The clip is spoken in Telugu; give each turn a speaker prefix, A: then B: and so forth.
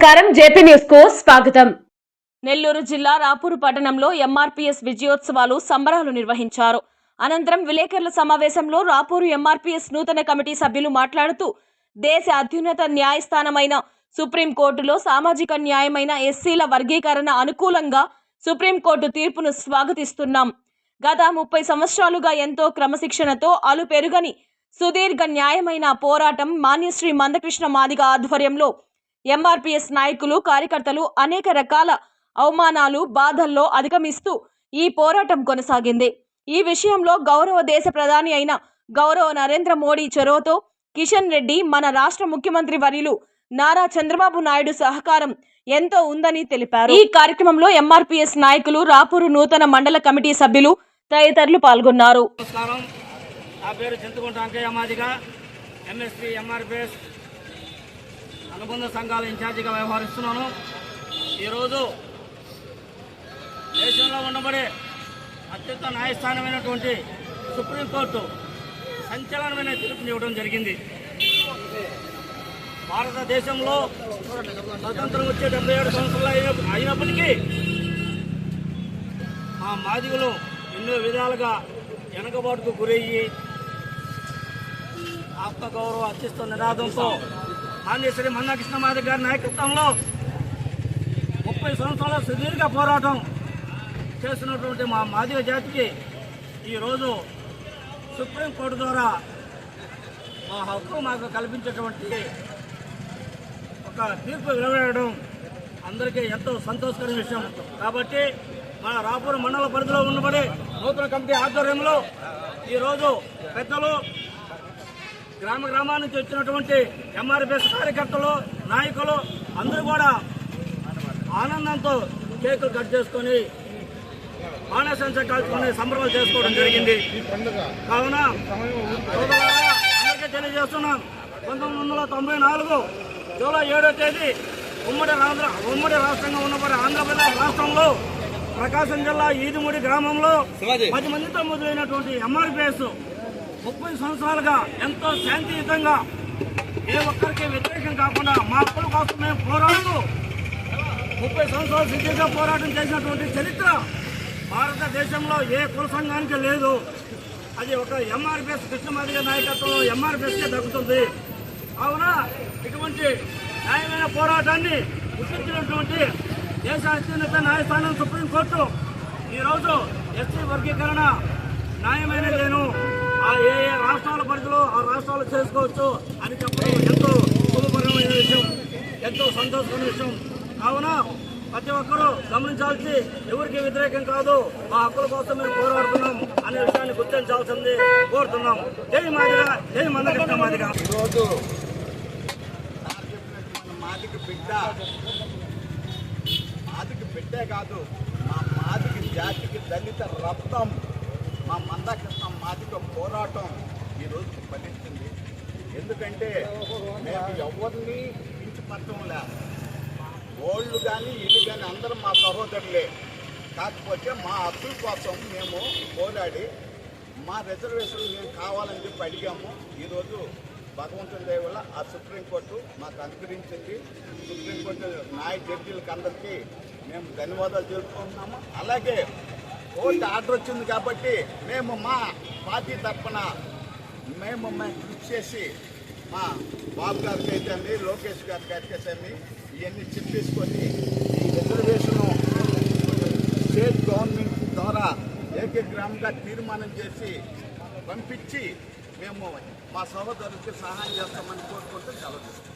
A: నమస్కారం. జేపీ న్యూస్కు స్వాగతం.
B: నెల్లూరు జిల్లా రాపూరు పట్టణంలో ఎంఆర్పీఎస్ విజయోత్సవాలు సంబరాలు నిర్వహించారు. అనంతరం విలేకరుల సమావేశంలో రాపూరు ఎంఆర్పీఎస్ నూతన కమిటీ సభ్యులు మాట్లాడుతూ దేశ అత్యున్నత న్యాయస్థానమైన సుప్రీంకోర్టులో సామాజిక న్యాయమైన ఎస్సీల వర్గీకరణ అనుకూలంగా సుప్రీంకోర్టు తీర్పును స్వాగతిస్తున్నాం. గత ముప్పై సంవత్సరాలుగా ఎంతో క్రమశిక్షణతో అలు పెరుగని సుదీర్ఘ న్యాయమైన పోరాటం మాన్యశ్రీ మందకృష్ణ మాదిగ ఆధ్వర్యంలో ఎంఆర్పీఎస్ నాయకులు కార్యకర్తలు అనేక రకాల అవమానాలు బాధల్లో అధిగమిస్తూ ఈ పోరాటం కొనసాగింది. ఈ విషయంలో గౌరవ దేశ ప్రధాని అయిన గౌరవ నరేంద్ర మోడీ చొరవతో కిషన్ రెడ్డి మన రాష్ట్ర ముఖ్యమంత్రి వర్యులు నారా చంద్రబాబు నాయుడు సహకారం ఎంతో ఉందని తెలిపారు. ఈ కార్యక్రమంలో ఎంఆర్పీఎస్ నాయకులు రాపూరు నూతన మండల కమిటీ సభ్యులు తదితరులు పాల్గొన్నారు.
C: నమస్కారం. నా పేరు చింతకుంట అంకయ్య మాదిగా ఎంఎస్పీ ఎంఆర్పీఎస్ అనుబంధ సంఘాల ఇన్ఛార్జిగా వ్యవహరిస్తున్నాను. ఈరోజు దేశంలో ఉండబడే అత్యంత న్యాయస్థానమైనటువంటి సుప్రీంకోర్టు సంచలనమైన తీర్పుని ఇవ్వడం జరిగింది. భారతదేశంలో స్వతంత్రం వచ్చే డెబ్బై ఏడు సంవత్సరాలు అయినప్పటికీ మా మాదిగులు ఎన్నో విధాలుగా వెనకబాటుకు గురయ్యి ఆత్మగౌరవ అత్యుత్వ నినాదంతో మాన్యశ్రీ మన్నాకృష్ణ గారి నాయకత్వంలో ముప్పై సంవత్సరాల సుదీర్ఘ పోరాటం చేస్తున్నటువంటి మా మాదిగ జాతికి ఈరోజు సుప్రీంకోర్టు ద్వారా మా హక్కు మాకు కల్పించేటువంటి ఒక తీర్పు వెలువడడం అందరికీ ఎంతో సంతోషకర విషయం. కాబట్టి మన రాపూర్ మండల పరిధిలో ఉన్నబడి నూతన కమిటీ ఆధ్వర్యంలో ఈరోజు పెద్దలు గ్రామ గ్రామాల నుంచి వచ్చినటువంటి ఎంఆర్పిఎస్ కార్యకర్తలు నాయకులు అందరూ కూడా ఆనందంతో కేకులు కట్ చేసుకొని బాణసంచ కాల్చుకొని సంబరాలు చేసుకోవడం జరిగింది. కావున అందరికీ తెలియజేస్తున్నాం. పంతొమ్మిది వందల తొంభై నాలుగు జూలై ఏడో తేదీ ఉమ్మడి ఆంధ్ర ఉమ్మడి రాష్ట్రంగా ఉన్నప్పుడు ఆంధ్రప్రదేశ్ రాష్ట్రంలో ప్రకాశం జిల్లా ఈదిముడి గ్రామంలో పది మందితో మొదలైనటువంటి ఎంఆర్పిఎస్ ముప్పై సంవత్సరాలుగా ఎంతో శాంతియుతంగా ఏ ఒక్కరికి వ్యతిరేకం కాకుండా మా హక్కుల కోసం మేము పోరాడుతూ ముప్పై సంవత్సరాలు సిద్ధిగా పోరాటం చేసినటువంటి చరిత్ర భారతదేశంలో ఏ కుల సంఘానికి లేదు. అది ఒక ఎంఆర్పిఎస్ కృష్ణమాదిగ నాయకత్వం ఎంఆర్పిఎస్కే దక్కుతుంది. కావున ఇటువంటి న్యాయమైన పోరాటాన్ని గుర్తించినటువంటి దేశ అత్యున్నత న్యాయస్థానం సుప్రీంకోర్టు ఈరోజు ఎస్సీ వర్గీకరణ న్యాయమైన లేను ఆ ఏ ఏ రాష్ట్రాల పరిధిలో ఆ రాష్ట్రాలు చేసుకోవచ్చు అని చెప్పడం ఎంతో శుభపరమైన విషయం ఎంతో సంతోషమైన విషయం. కావున ప్రతి ఒక్కరూ గమనించాల్సి ఎవరికి వ్యతిరేకం కాదు మా హక్కుల కోసం మేము పోరాడుతున్నాం అనే విషయాన్ని గుర్తించాల్సింది కోరుతున్నాం. జై మాదిగా జై మందకృష్ణ మాదిగా.
D: ఈరోజు మాదిక బిడ్డ మాదిక బిడ్డే కాదు మా మాదిక జాతికి దళిత రక్తం మా మందకృష్ణ మాదిక పోరాటం ఈరోజు ఫలించింది ఎందుకంటే మేము ఎవరిని కించపరచడం లే. ఓళ్ళు కానీ ఇల్లు కానీ అందరం మా సహోదరులే. కాకపోతే మా హక్కుల కోసం మేము పోరాడి మా రిజర్వేషన్ మేము కావాలని చెప్పి అడిగాము. ఈరోజు భగవంతుని దయ వల్ల ఆ సుప్రీంకోర్టు మాకు అనుగ్రహించింది. సుప్రీంకోర్టు న్యాయ జడ్జీలకు అందరికీ మేము ధన్యవాదాలు తెలుపుకుంటున్నాము. అలాగే కోర్టు ఆర్డర్ వచ్చింది కాబట్టి మేము మా పార్టీ తరఫున మేము మేము కృషి చేసి మా బాబు గారికి అయితే అండి లోకేష్ గారికి అయితే అండి ఇవన్నీ చిప్పేసుకొని ఈ రిజర్వేషను స్టేట్ గవర్నమెంట్ ద్వారా ఏకగ్రామంగా తీర్మానం చేసి పంపించి మేము మా సహోదరులకి సహాయం చేస్తామని కోరుకుంటూ సెలవు